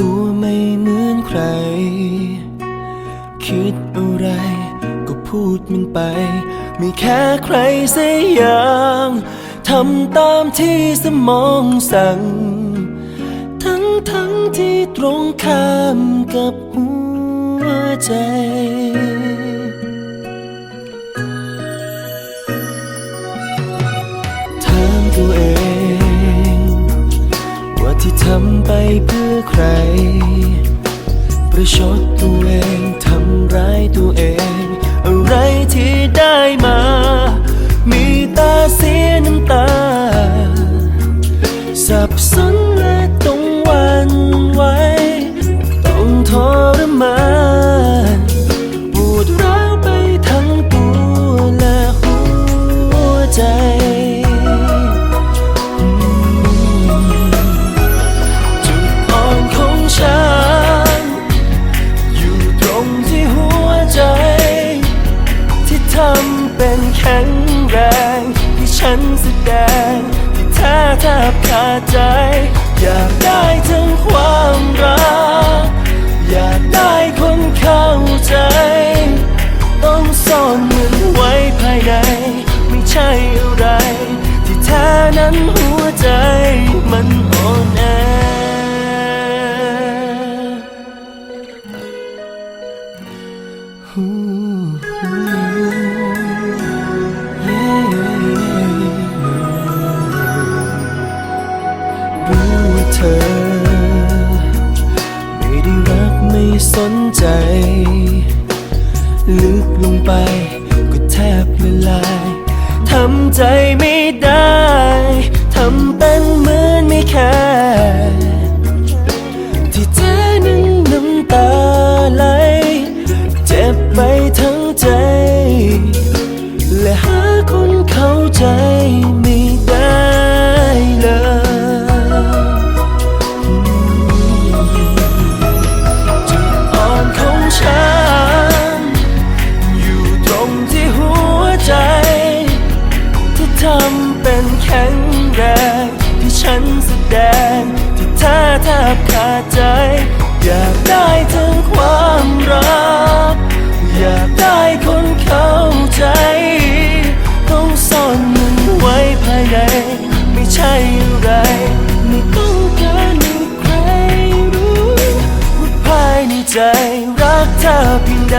ตัวไม่เหมือนใคร คิดอะไรก็พูดมันไปม่แค่ใครสักอย่างทำตามที่สมองสั่ง ทั้งทั้งที่ตรงข้ามกับหัวใจถามตัวเอง เพื่อใคร ประชดตัวเองทำร้าย อะไร ที่แท้นั้นหัวใจมันอ่อนแอหู ใจไม่ได้ ทำเป็นเหมือนไม่แค่ที่เธอนั้นน้ำตาไหล เจ็บไปทั้งใจ และหาคนเข้าใจ นแสดง ที่แท้แทบขาดใจ อยากได้ทั้งความรัก อยากได้คนเข้าใจ ต้องซ่อนมันไว้ภายใน ไม่ใช่อะไร ไม่ต้องการให้ใครรู้ว่าภายในใจรักเธอเพียงใด